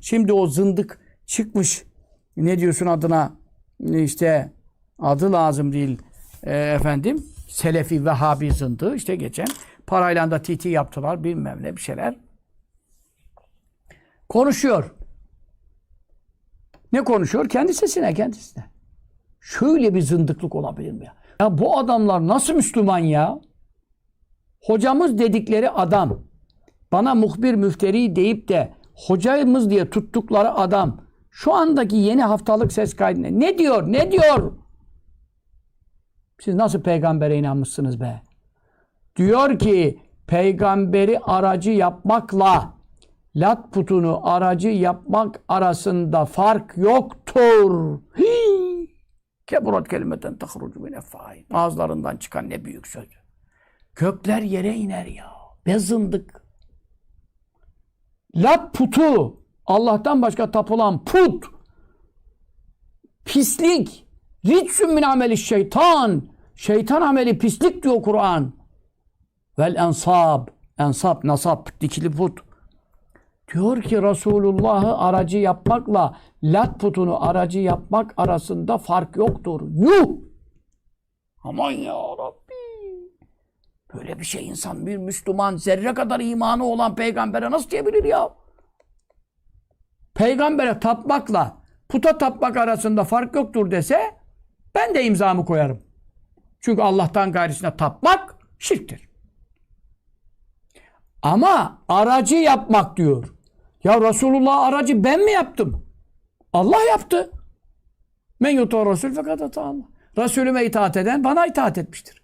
Şimdi o zındık çıkmış. Ne diyorsun adına? İşte adı lazım değil e, efendim. Selefi Vehhabi zındığı işte geçen. Parayla da TT yaptılar bilmem ne bir şeyler. Konuşuyor. Ne konuşuyor? Kendi sesine kendisine. Şöyle bir zındıklık olabilir mi ya? Ya bu adamlar nasıl Müslüman ya? Hocamız dedikleri adam bana muhbir müfteri deyip de hocamız diye tuttukları adam şu andaki yeni haftalık ses kaydında ne diyor? Ne diyor? Siz nasıl peygambere inanmışsınız be? Diyor ki peygamberi aracı yapmakla lat putunu aracı yapmak arasında fark yoktur. Hii! Keburat kelimeten tahrucu min. Ağızlarından çıkan ne büyük söz. Kökler yere iner ya. Be. Lat putu. Allah'tan başka tapılan put. Pislik. Ritsün min ameli şeytan. Şeytan ameli pislik diyor Kur'an. Vel ensab. Ensab, nasab, dikili put. Diyor ki Resulullah'ı aracı yapmakla lat putunu aracı yapmak arasında fark yoktur. Yuh! Aman ya Rabbi. Böyle bir şey insan bir Müslüman zerre kadar imanı olan peygambere nasıl diyebilir ya? Peygambere tapmakla puta tapmak arasında fark yoktur dese ben de imzamı koyarım. Çünkü Allah'tan gayrısına tapmak şirktir. Ama aracı yapmak diyor. Ya Resulullah aracı ben mi yaptım? Allah yaptı. Men yutu Resul fakat Allah. Resulüme itaat eden bana itaat etmiştir.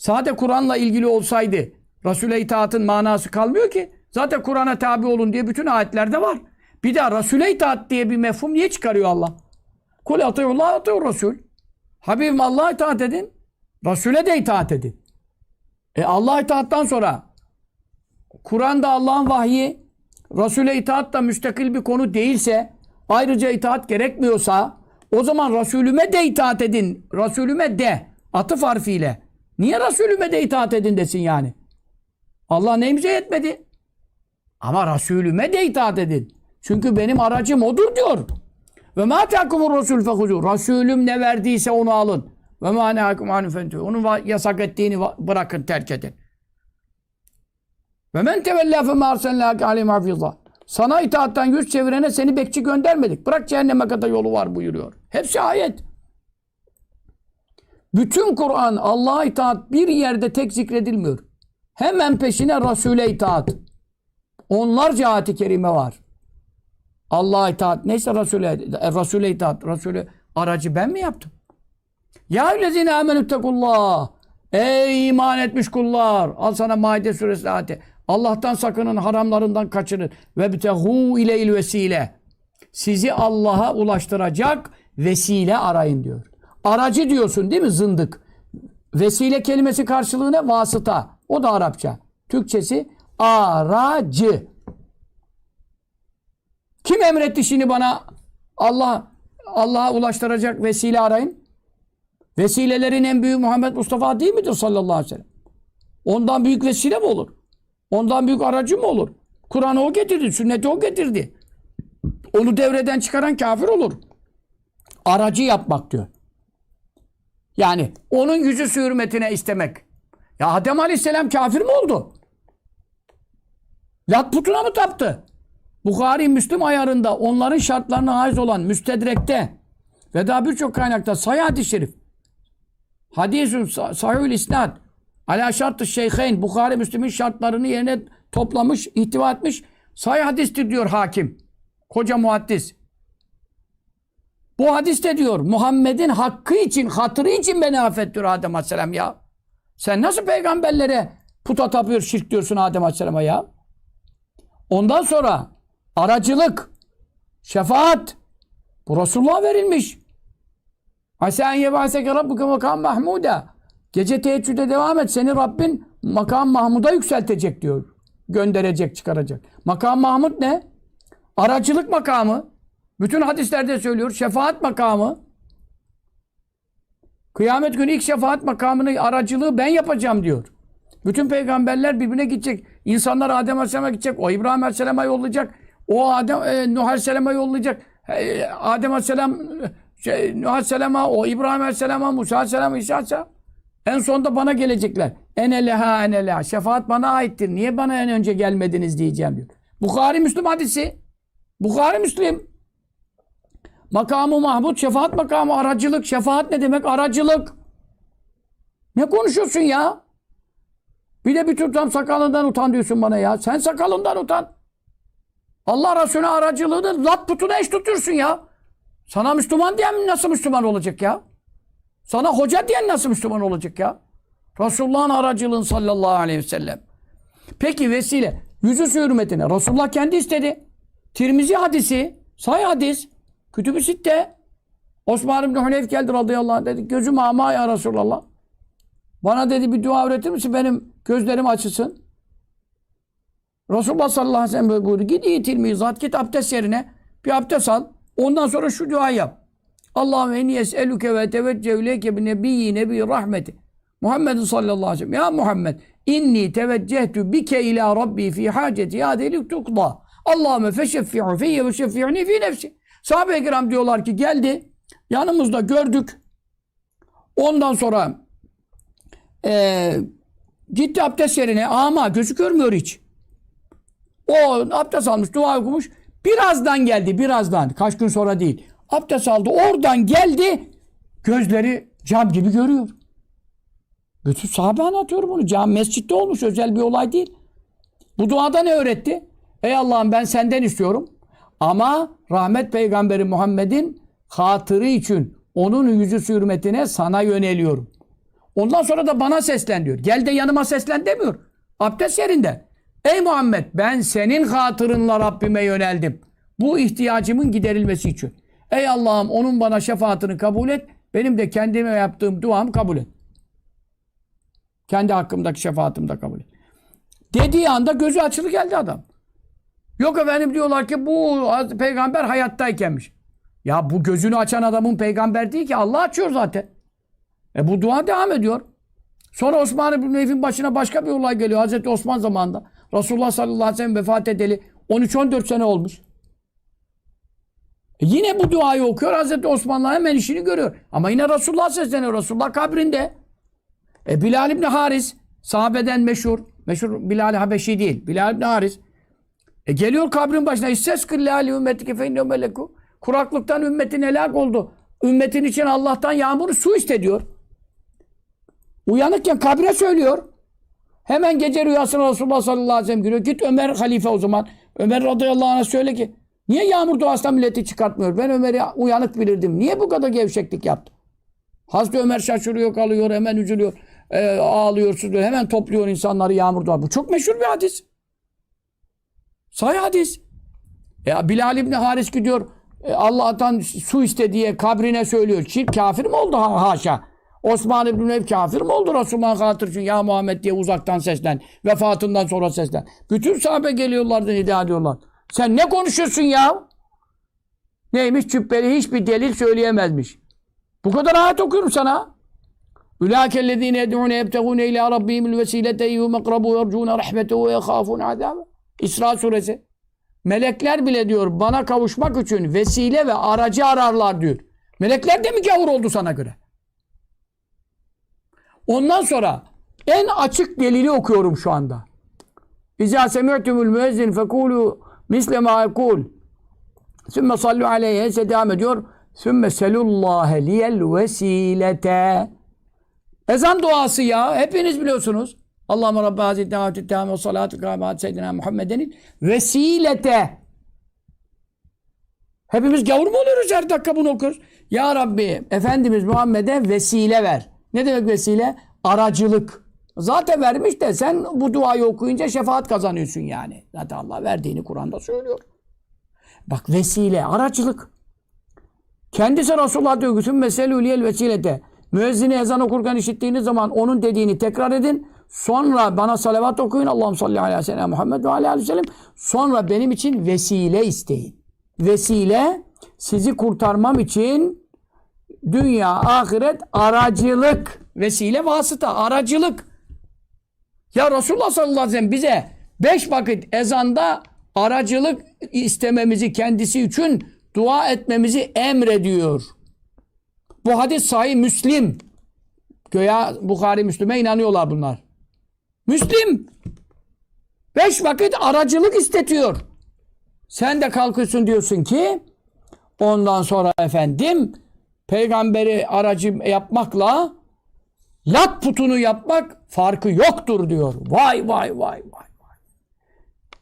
Sade Kur'an'la ilgili olsaydı Resul'e itaatın manası kalmıyor ki. Zaten Kur'an'a tabi olun diye bütün ayetlerde var. Bir daha Resul'e itaat diye bir mefhum niye çıkarıyor Allah? Kul atıyullah atıyor Resul. Habibim Allah'a itaat edin. Resul'e de itaat edin. E Allah'a itaattan sonra Kur'an'da Allah'ın vahyi Resul'e itaat da müstakil bir konu değilse ayrıca itaat gerekmiyorsa o zaman Resulüme de itaat edin. Resulüme de atıf harfiyle. Niye Resulüme de itaat edin desin yani? Allah neyimize yetmedi? Ama Resulüme de itaat edin. Çünkü benim aracım odur diyor. Ve ma takumur Resul fehuzu. Resulüm ne verdiyse onu alın. Ve ma nehakum anhu fentuhu. Onun yasak ettiğini bırakın, terk edin. Ve men tevella fe ma arsalnâke aleyhim hafizâ. Sana itaattan yüz çevirene seni bekçi göndermedik. Bırak cehenneme kadar yolu var buyuruyor. Hepsi ayet. Bütün Kur'an Allah'a itaat bir yerde tek zikredilmiyor. Hemen peşine Resul'e itaat. Onlarca ayet-i kerime var. Allah'a itaat. Neyse Resul'e, e, Resul'e itaat. Resul'e aracı ben mi yaptım? Ya lezine amenüttekullah. Ey iman etmiş kullar. Al sana Maide suresi ayeti. Allah'tan sakının, haramlarından kaçının. Ve bitehu ile vesile. Sizi Allah'a ulaştıracak vesile arayın diyor. Aracı diyorsun değil mi zındık? Vesile kelimesi karşılığı ne? Vasıta. O da Arapça. Türkçesi aracı. Kim emretti şimdi bana Allah Allah'a ulaştıracak vesile arayın? Vesilelerin en büyüğü Muhammed Mustafa değil midir sallallahu aleyhi ve sellem? Ondan büyük vesile mi olur? Ondan büyük aracı mı olur? Kur'an'ı o getirdi, sünneti o getirdi. Onu devreden çıkaran kafir olur. Aracı yapmak diyor. Yani onun yüzü hürmetine istemek. Ya Adem Aleyhisselam kafir mi oldu? Lat putuna mı taptı? Bukhari Müslüm ayarında onların şartlarına haiz olan müstedrekte ve daha birçok kaynakta sayı hadis-i şerif. Hadisun sa- sahihül isnad ala şartı şeyheyn Bukhari Müslüm'ün şartlarını yerine toplamış, ihtiva etmiş. Sayı hadistir diyor hakim. Koca muhaddis. Bu hadiste diyor Muhammed'in hakkı için, hatırı için beni affet diyor Adem Aleyhisselam ya. Sen nasıl peygamberlere puta tapıyor, şirk diyorsun Adem Aleyhisselam'a ya? Ondan sonra aracılık, şefaat bu Resulullah'a verilmiş. Asa en yebâseke rabbuke makam mahmuda. Gece teheccüde devam et. Seni Rabbin makam Mahmud'a yükseltecek diyor. Gönderecek, çıkaracak. Makam Mahmud ne? Aracılık makamı. Bütün hadislerde söylüyor. Şefaat makamı. Kıyamet günü ilk şefaat makamını, aracılığı ben yapacağım diyor. Bütün peygamberler birbirine gidecek. İnsanlar Adem Aleyhisselam'a gidecek. O İbrahim Aleyhisselam'a yollayacak. O Adem e, Nuh Aleyhisselam'a yollayacak. E, Adem Aleyhisselam şey, Nuh Aleyhisselam'a, o İbrahim Aleyhisselam'a, Musa Aleyhisselam'a, İsa Aleyhisselam. En sonunda bana gelecekler. Ene leha ene leha. Şefaat bana aittir. Niye bana en önce gelmediniz diyeceğim diyor. Bukhari Müslüm hadisi. Bukhari Müslim. Makamı Mahmud, şefaat makamı, aracılık. Şefaat ne demek? Aracılık. Ne konuşuyorsun ya? Bir de bir tutam sakalından utan diyorsun bana ya. Sen sakalından utan. Allah Resulüne aracılığını lat putuna eş tutuyorsun ya. Sana Müslüman diyen nasıl Müslüman olacak ya? Sana hoca diyen nasıl Müslüman olacak ya? Resulullah'ın aracılığın sallallahu aleyhi ve sellem. Peki vesile. Yüzü hürmetine. Resulullah kendi istedi. Tirmizi hadisi. Say hadis. Kütüb-ü Sitte. Osman İbni Huneyf geldi radıyallahu anh dedi. Gözüm ama ya Resulallah. Bana dedi bir dua öğretir misin? Benim gözlerim açılsın. Resulullah sallallahu aleyhi ve sellem böyle buyurdu. Git iyi tilmizat, git abdest yerine bir abdest al. Ondan sonra şu duayı yap. Allahümme eni es'eluke ve teveccüh ileyke bi nebiyyi nebi rahmeti. Muhammed sallallahu aleyhi ve sellem. Ya Muhammed inni teveccehtu bike ila rabbi fi haceti ya delik tukda. Allahümme feşeffi'u fiyye ve şeffi'ni fi nefsi. Sahabe-i kiram diyorlar ki geldi. Yanımızda gördük. Ondan sonra eee gitti abdest yerine ama gözü görmüyor hiç. O abdest almış, dua okumuş. Birazdan geldi, birazdan. Kaç gün sonra değil. Abdest aldı, oradan geldi. Gözleri cam gibi görüyor. Bütün sahabe anlatıyor bunu. Cam mescitte olmuş, özel bir olay değil. Bu duada ne öğretti? Ey Allah'ım ben senden istiyorum. Ama rahmet peygamberi Muhammed'in hatırı için onun yüzü hürmetine sana yöneliyorum. Ondan sonra da bana seslen diyor. Gel de yanıma seslen demiyor. Abdest yerinde. Ey Muhammed ben senin hatırınla Rabbime yöneldim. Bu ihtiyacımın giderilmesi için. Ey Allah'ım onun bana şefaatini kabul et. Benim de kendime yaptığım duamı kabul et. Kendi hakkımdaki şefaatimi de kabul et. Dediği anda gözü açılı geldi adam. Yok efendim diyorlar ki bu peygamber hayattaykenmiş. Ya bu gözünü açan adamın peygamber değil ki Allah açıyor zaten. E bu dua devam ediyor. Sonra Osman İbn Neyf'in başına başka bir olay geliyor. Hazreti Osman zamanında. Resulullah sallallahu aleyhi ve sellem vefat edeli 13-14 sene olmuş. E yine bu duayı okuyor. Hazreti Osman'la hemen işini görüyor. Ama yine Resulullah sesleniyor. Resulullah kabrinde. E Bilal İbni Haris sahabeden meşhur. Meşhur Bilal Habeşi değil. Bilal İbni Haris. E geliyor kabrin başına. İsses killâli ümmetike feyne meleku. Kuraklıktan ümmetin helak oldu. Ümmetin için Allah'tan yağmuru su iste diyor. Uyanıkken kabre söylüyor. Hemen gece rüyasına Resulullah sallallahu aleyhi ve sellem giriyor. Git Ömer halife o zaman. Ömer radıyallahu anh'a söyle ki niye yağmur duasından milleti çıkartmıyor? Ben Ömer'i uyanık bilirdim. Niye bu kadar gevşeklik yaptı? Hazreti Ömer şaşırıyor kalıyor hemen üzülüyor. E, ağlıyor sızlıyor. Hemen topluyor insanları yağmur dua. Bu çok meşhur bir hadis. Say hadis. E, Bilal İbni Haris gidiyor. E, Allah'tan su iste diye kabrine söylüyor. Şirk kafir mi oldu ha, haşa? Osman İbni Ev kafir mi oldu Resulullah'ın hatır için ya Muhammed diye uzaktan seslen. Vefatından sonra seslen. Bütün sahabe geliyorlardı nida ediyorlar. Sen ne konuşuyorsun ya? Neymiş cübbeli hiçbir delil söyleyemezmiş. Bu kadar ayet okuyorum sana. Ülâkellezîne yed'ûne yebtegûne ilâ rabbihimul vesilete eyyûm ekrabû yercûne rahmetehu ve yehâfûne azâbe. İsra suresi. Melekler bile diyor bana kavuşmak için vesile ve aracı ararlar diyor. Melekler de mi gavur oldu sana göre? Ondan sonra en açık delili okuyorum şu anda. İzâ semi'tumul müezzin fekûlû misle mâ ekûl. Sümme sallu aleyhe ise devam ediyor. Sümme selullâhe liyel vesilete. Ezan duası ya. Hepiniz biliyorsunuz. Allahümme Rabbi Hazreti Tehavveti Tehavveti ve Salatü Kâbâti Seyyidina Muhammeden'in vesilete. Hepimiz gavur mu oluyoruz her dakika bunu okuyoruz? Ya Rabbi Efendimiz Muhammed'e vesile ver. Ne demek vesile? Aracılık. Zaten vermiş de sen bu duayı okuyunca şefaat kazanıyorsun yani. Zaten Allah verdiğini Kur'an'da söylüyor. Bak vesile, aracılık. Kendisi Resulullah diyor ki meselüliyel vesilete. Müezzini ezan okurken işittiğiniz zaman onun dediğini tekrar edin. Sonra bana salavat okuyun. Allah'ım salli aleyhi ve sellem Muhammed ve aleyhi ve sellem. Sonra benim için vesile isteyin. Vesile sizi kurtarmam için dünya, ahiret, aracılık. Vesile vasıta, aracılık. Ya Resulullah sallallahu aleyhi ve sellem bize beş vakit ezanda aracılık istememizi kendisi için dua etmemizi emrediyor. Bu hadis sahih Müslim. Göya Bukhari Müslüme inanıyorlar bunlar. Müslim. Beş vakit aracılık istetiyor. Sen de kalkıyorsun diyorsun ki ondan sonra efendim peygamberi aracı yapmakla lat putunu yapmak farkı yoktur diyor. Vay vay vay vay.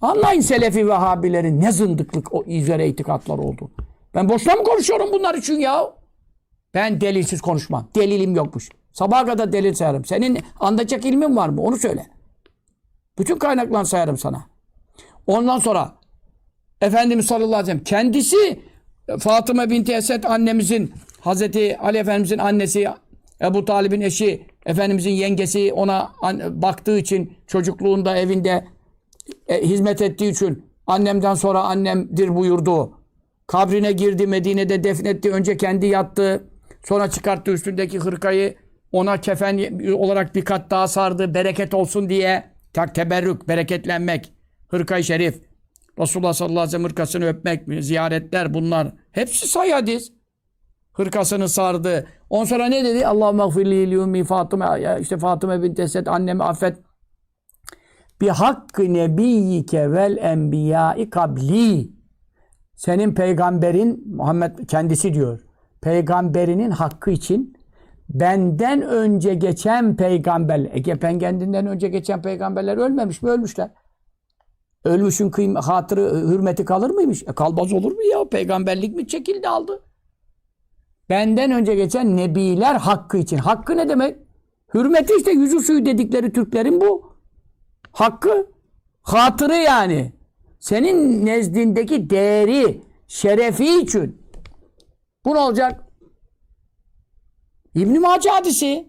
Anlayın Selefi Vehhabilerin ne zındıklık o üzere itikatlar oldu. Ben boşuna mı konuşuyorum bunlar için ya? Ben delilsiz konuşmam. Delilim yokmuş. Sabaha kadar delil sayarım. Senin anlayacak ilmin var mı? Onu söyle. Bütün kaynaklarını sayarım sana. Ondan sonra Efendimiz sallallahu aleyhi ve sellem kendisi Fatıma binti Esed annemizin Hazreti Ali Efendimizin annesi Ebu Talib'in eşi Efendimizin yengesi ona baktığı için çocukluğunda evinde e, hizmet ettiği için annemden sonra annemdir buyurdu. Kabrine girdi Medine'de defnetti. Önce kendi yattı. Sonra çıkarttı üstündeki hırkayı. Ona kefen olarak bir kat daha sardı. Bereket olsun diye. Tak teberrük, bereketlenmek. Hırkayı şerif. Resulullah sallallahu aleyhi ve sellem hırkasını öpmek, ziyaretler bunlar. Hepsi say hadis. Hırkasını sardı. On sonra ne dedi? Allah mağfirli liyumi Fatıma. İşte Fatıma bint Esed annemi affet. Bi hakkı nebiyyike vel enbiyai kabli. Senin peygamberin Muhammed kendisi diyor. Peygamberinin hakkı için benden önce geçen peygamber, Ege kendinden önce geçen peygamberler ölmemiş mi? Ölmüşler. Ölmüşün kıym hatırı, hürmeti kalır mıymış? E kalmaz olur mu ya? Peygamberlik mi çekildi aldı? Benden önce geçen nebiler hakkı için. Hakkı ne demek? Hürmeti işte yüzü suyu dedikleri Türklerin bu. Hakkı. Hatırı yani. Senin nezdindeki değeri, şerefi için. Bu ne olacak? İbn-i Mace hadisi.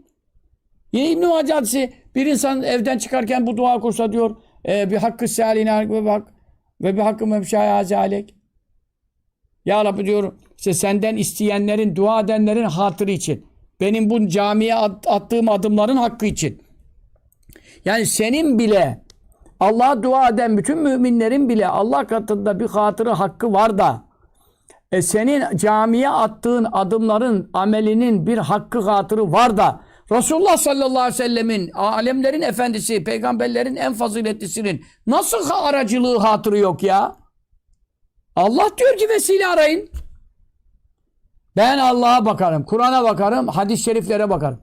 Yine İbn-i Mace hadisi. Bir insan evden çıkarken bu dua kursa diyor e, bir hakkı saline ve bak ve bir hakkı mevşaya azalek. Ya Rabbi diyor işte senden isteyenlerin, dua edenlerin hatırı için. Benim bu camiye at- attığım adımların hakkı için. Yani senin bile Allah'a dua eden bütün müminlerin bile Allah katında bir hatırı hakkı var da e senin camiye attığın adımların amelinin bir hakkı hatırı var da Resulullah sallallahu aleyhi ve sellemin alemlerin efendisi, peygamberlerin en faziletlisinin nasıl aracılığı hatırı yok ya? Allah diyor ki vesile arayın. Ben Allah'a bakarım, Kur'an'a bakarım, hadis-i şeriflere bakarım.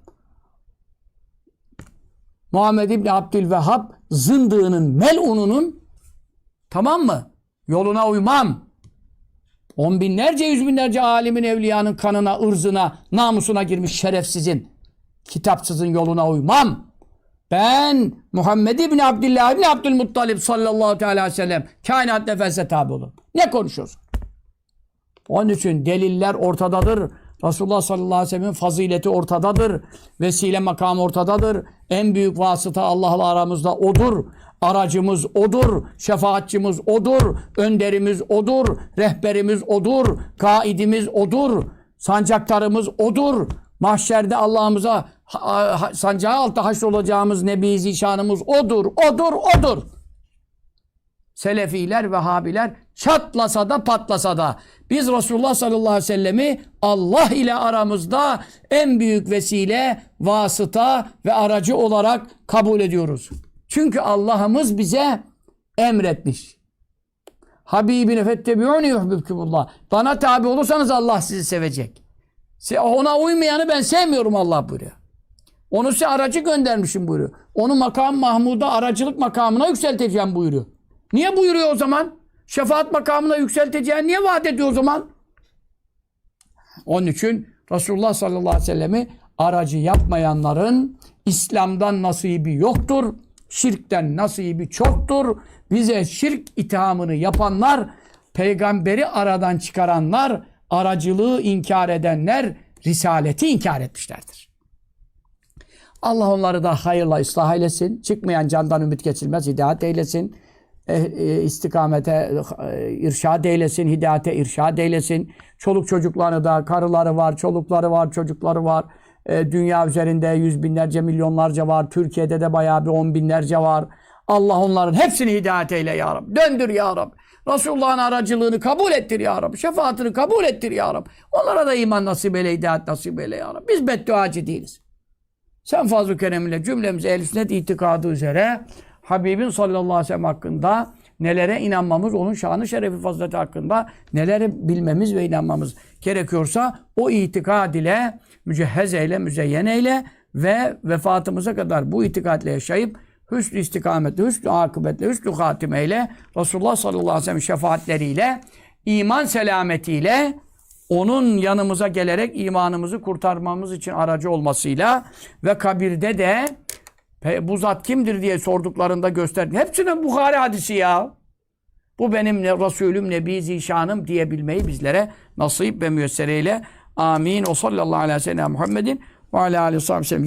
Muhammed İbni Abdülvehhab zındığının, melununun tamam mı? Yoluna uymam. On binlerce, yüz binlerce alimin, evliyanın kanına, ırzına, namusuna girmiş şerefsizin, kitapsızın yoluna uymam. Ben Muhammed İbni Abdullah İbni Abdülmuttalib sallallahu teala aleyhi ve sellem kainat nefese tabi olun. Ne konuşuyorsun? Onun için deliller ortadadır. Resulullah sallallahu aleyhi ve sellem'in fazileti ortadadır. Vesile makamı ortadadır. En büyük vasıta Allah'la aramızda odur. Aracımız odur. Şefaatçimiz odur. Önderimiz odur. Rehberimiz odur. Kaidimiz odur. Sancaktarımız odur. Mahşerde Allah'ımıza sancağı altta haşrolacağımız Nebi Zişanımız odur. Odur. Odur. Selefiler, Vehhabiler çatlasa da patlasa da biz Resulullah sallallahu aleyhi ve sellemi Allah ile aramızda en büyük vesile, vasıta ve aracı olarak kabul ediyoruz. Çünkü Allah'ımız bize emretmiş. Habibine fettebi'uni yuhbibkumullah. Bana tabi olursanız Allah sizi sevecek. Se- Ona uymayanı ben sevmiyorum Allah buyuruyor. Onu size aracı göndermişim buyuruyor. Onu makam Mahmud'a aracılık makamına yükselteceğim buyuruyor. Niye buyuruyor o zaman? Şefaat makamına yükselteceğini niye vaat ediyor o zaman? Onun için Resulullah sallallahu aleyhi ve sellemi aracı yapmayanların İslam'dan nasibi yoktur. Şirkten nasibi çoktur. Bize şirk ithamını yapanlar, peygamberi aradan çıkaranlar, aracılığı inkar edenler, risaleti inkar etmişlerdir. Allah onları da hayırla ıslah eylesin. Çıkmayan candan ümit geçilmez. Hidayet eylesin. E, e, istikamete e, irşad eylesin. Hidayete irşad eylesin. Çoluk çocukları da, karıları var, çolukları var, çocukları var. E, dünya üzerinde yüz binlerce, milyonlarca var. Türkiye'de de bayağı bir on binlerce var. Allah onların hepsini hidayet eyle ya Rabbi. Döndür ya Rabbi. Resulullah'ın aracılığını kabul ettir ya Rabbi. Şefaatini kabul ettir ya Rabbi. Onlara da iman nasip eyle, hidayet nasip eyle ya Rabbi. Biz bedduacı değiliz. Sen fazl-ı kereminle cümlemizi ehl itikadı üzere Habibin sallallahu aleyhi ve sellem hakkında nelere inanmamız, onun şanı şerefi fazileti hakkında nelere bilmemiz ve inanmamız gerekiyorsa o itikad ile mücehhez eyle, müzeyyen eyle ve vefatımıza kadar bu itikadle yaşayıp hüsnü istikametle, hüsnü akıbetle, hüsnü hatimeyle Resulullah sallallahu aleyhi ve sellem şefaatleriyle iman selametiyle onun yanımıza gelerek imanımızı kurtarmamız için aracı olmasıyla ve kabirde de "Pe- bu zat kimdir diye sorduklarında gösterdi. Hepsine Bukhari hadisi ya. Bu benim ne, Resulüm, Nebi Zişanım diyebilmeyi bizlere nasip ve müyesser eyle. Amin. O sallallahu aleyhi ve sellem Muhammedin ve aleyhi ve sellem.